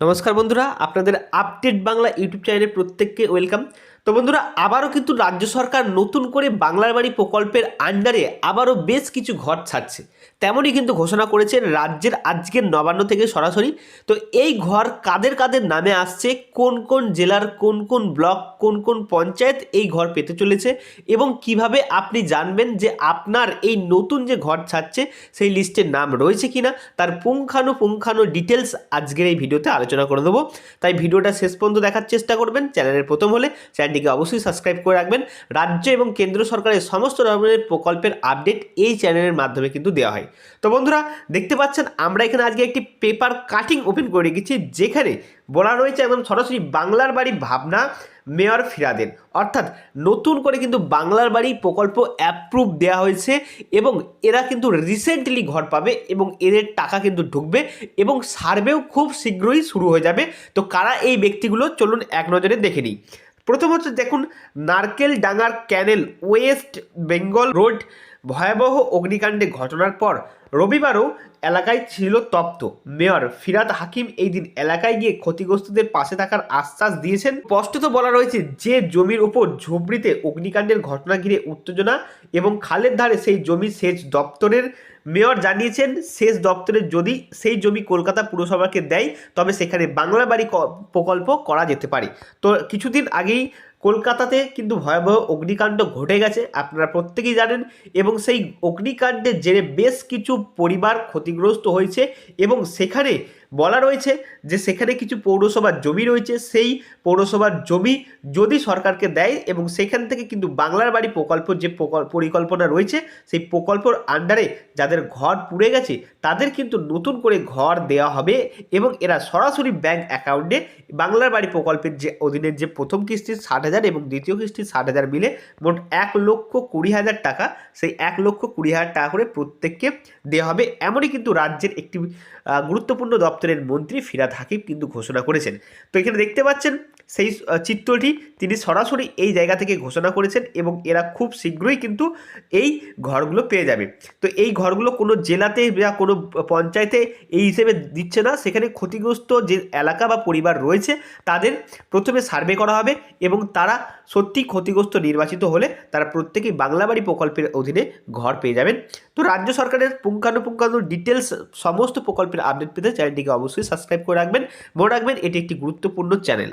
নমস্কার বন্ধুরা আপনাদের আপডেট বাংলা ইউটিউব চ্যানেলে প্রত্যেককে ওয়েলকাম তো বন্ধুরা, আবারও কিন্তু রাজ্য সরকার নতুন করে বাংলার বাড়ি প্রকল্পের আন্ডারে আবারও বেশ কিছু ঘর ছাড়ছে। তেমনই কিন্তু ঘোষণা করেছেন রাজ্যের আজকের নবান্ন থেকে সরাসরি। তো এই ঘর কাদের কাদের নামে আসছে, কোন কোন জেলার কোন কোন ব্লক, কোন কোন পঞ্চায়েত এই ঘর পেতে চলেছে এবং কীভাবে আপনি জানবেন যে আপনার এই নতুন যে ঘর ছাড়ছে, সেই লিস্টের নাম রয়েছে কিনা, তার পুঙ্খানু পুঙ্খানু ডিটেলস আজকের এই ভিডিওতে আলোচনা করে দেবো। তাই ভিডিওটা শেষ পর্যন্ত দেখার চেষ্টা করবেন, চ্যানেলের প্রথম হলে চ্যানেলটিকে অবশ্যই সাবস্ক্রাইব করে রাখবেন। রাজ্য এবং কেন্দ্র সরকারের সমস্ত ধরনের প্রকল্পের আপডেট এই চ্যানেলের মাধ্যমে কিন্তু দেওয়া হয়। তো বন্ধুরা, দেখতে পাচ্ছেন, আমরা এখানে আজকে একটি পেপার কাটিং ওপেন করে রেখেছি, যেখানে বলা রয়েছে একদম সরাসরি বাংলার বাড়ি ভাবনা, মেয়র ফিরাদের। অর্থাৎ নতুন করে কিন্তু বাংলার বাড়ি প্রকল্প অ্যাপ্রুভ দেওয়া হয়েছে এবং এরা কিন্তু রিসেন্টলি ঘর পাবে এবং এদের টাকা কিন্তু ঢুকবে এবং সার্ভেও খুব শীঘ্রই শুরু হয়ে যাবে। তো কারা এই ব্যক্তিগুলো? চলুন এক নজরে দেখে নিই। প্রথম হচ্ছে দেখুন, নারকেল ডাঙ্গার ক্যানেল ওয়েস্ট বেঙ্গল রোড, ভয়াবহ অগ্নিকাণ্ডে ঘটনার পর রবিবারও এলাকায় ছিল তপ্ত। মেয়র ফিরাদ হাকিম এই দিন এলাকায় গিয়ে ক্ষতিগ্রস্তদের পাশে থাকার আশ্বাস দিয়েছেন। স্পষ্টত বলা রয়েছে যে জমির উপর ঝুবড়িতে অগ্নিকাণ্ডের ঘটনা ঘিরে উত্তেজনা এবং খালের ধারে সেই জমি সেচ দপ্তরের মেয়র জানিয়েছেন শেষ দপ্তরের যদি সেই জমি কলকাতা পুরসভাকে দেয়, তবে সেখানে বাংলা বাড়ি প্রকল্প করা যেতে পারে। তো কিছুদিন আগেই কলকাতাতে কিন্তু ভয়াবহ অগ্নিকাণ্ড ঘটে গেছে, আপনারা প্রত্যেকেই জানেন, এবং সেই অগ্নিকাণ্ডের জেরে বেশ কিছু পরিবার ক্ষতিগ্রস্ত হয়েছে, এবং সেখানে বলা রয়েছে যে সেখানে কিছু পৌরসভার জমি রয়েছে, সেই পৌরসভার জমি যদি সরকারকে দেয় এবং সেখান থেকে কিন্তু বাংলার বাড়ি প্রকল্প যে প্রকল- পরিকল্পনা রয়েছে, সেই প্রকল্পর আন্ডারে যাদের ঘর পুড়ে গেছে, তাদের কিন্তু নতুন করে ঘর দেওয়া হবে এবং এরা সরাসরি ব্যাংক অ্যাকাউন্টে বাংলার বাড়ি প্রকল্পের যে অধীনে যে প্রথম কিস্তি ষাট হাজার এবং দ্বিতীয় কিস্তি ষাট হাজার মিলে মোট এক লক্ষ কুড়ি হাজার টাকা, সেই এক লক্ষ কুড়ি হাজার টাকা করে প্রত্যেককে দেওয়া হবে। এমনই কিন্তু রাজ্যের একটি গুরুত্বপূর্ণ গুরুত্বপূর্ণ দপ্তরের মন্ত্রী ফিরাদ হাকিম কিন্তু ঘোষণা করেছেন। তো এখানে দেখতে পাচ্ছেন সেই চিত্রটি তিনি সরাসরি এই জায়গা থেকে ঘোষণা করেছেন এবং এরা খুব শীঘ্রই কিন্তু এই ঘরগুলো পেয়ে যাবে। তো এই ঘরগুলো কোনো জেলাতে বা কোনো পঞ্চায়েতে এই হিসেবে দিচ্ছে না। সেখানে ক্ষতিগ্রস্ত যে এলাকা বা পরিবার রয়েছে, তাদের প্রথমে সার্ভে করা হবে এবং তারা সত্যি ক্ষতিগ্রস্ত নির্বাচিত হলে তারা প্রত্যেকেই বাংলা বাড়ি প্রকল্পের অধীনে ঘর পেয়ে যাবেন। তো রাজ্য সরকারের পুঙ্খানুপুঙ্খানু ডিটেলস সমস্ত প্রকল্পের আপডেট পেতে চ্যানেলটিকে অবশ্যই সাবস্ক্রাইব করে রাখবেন। মনে রাখবেন এটি একটি গুরুত্বপূর্ণ চ্যানেল।